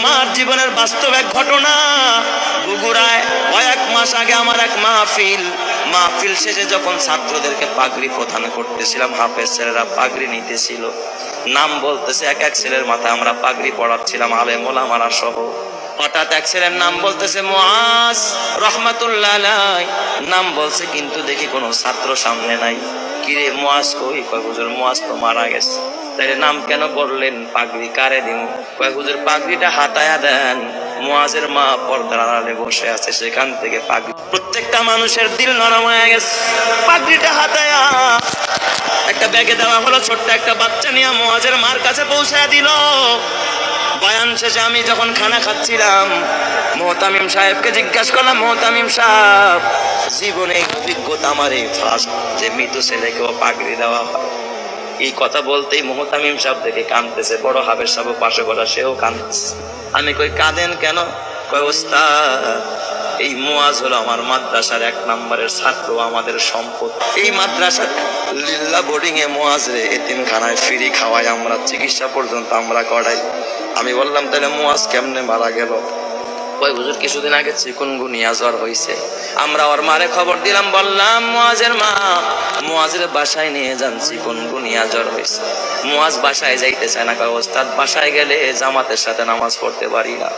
আমার জীবনের বাস্তব এক ঘটনা। বগুড়ায় কয়েক মাস আগে আমার এক মাহফিল। মাহফিল শেষে যখন ছাত্রদেরকে পাগড়ি প্রদান করতেছিলাম, হাফেজ ছেলেরা পাগড়ি নিতেছিল। নাম বলতেছে, এক এক ছেলের মাথায় আমরা পাগড়ি পড়াচ্ছিলাম আলেম ওলামারা সহ। হঠাৎ এক ছেলের নাম বলতেছে, মুআজ রহমাতুল্লাহ নাম বলছে, কিন্তু দেখি কোনো ছাত্র সামনে নাই। কিরে মুআজ কই? কয়, হুজুর, মুআজ তো মারা গেছে। তাইলে নাম কেন করলেন পাগড়ি? কারে দিন হুজুর, পাগড়িটা হাতায়া দেন। মোয়াজের মা পর্দার আড়ালে বসে আছে, সেখান থেকে পাগড়ি। প্রত্যেকটা মানুষের দিল নরম হয়ে গেছে। পাগড়িটা হাতায়া। একটা ব্যাগে দেওয়া হলো, ছোট্ট একটা বাচ্চা নিয়ে মোয়াজের মার কাছে পৌঁছায় দিল। বয়ান শেষে আমি যখন খানা খাচ্ছিলাম, মোহতামিম সাহেবকে জিজ্ঞাসা করলাম, মোহতামিম সাহেব, জীবনে অভিজ্ঞতা আমার এই ফার্স্ট যে মৃত ছেলেকেও পাগড়ি দেওয়া এই কথা বলতেই মোহতামিম সাহেব থেকে কাঁদতেছে, বড় হাবের সাহেব পাশে বসা সেও কাঁদতেছে। আমি কই, কাঁদেন কেন? কয়, ওস্তাদ, এই মুয়াজ হলো আমার মাদ্রাসার এক নম্বরের ছাত্র আমাদের সম্পদ। এই মাদ্রাসা লিল্লা বোর্ডিং এ মুয়াজ রে এতিমখানায় ফ্রি খাওয়াই, আমরা চিকিৎসা পর্যন্ত আমরা করাই। আমি বললাম, তাহলে মুয়াজ কেমনে মারা গেল? ওই হুজুর, কিছুদিন আগে চিকুনগুনিয়া জ্বর হয়েছে আমরা ওর মারে খবর দিলাম, বললাম মুয়াজের মা মুয়াজের বাসায় নিয়ে যান চিকুনগুনিয়া জ্বর হয়েছে মুয়াজ বাসায় যাইতে চায় না, কয়, ওস্তাদ, বাসায় গেলে জামাতের সাথে নামাজ পড়তে পারি না।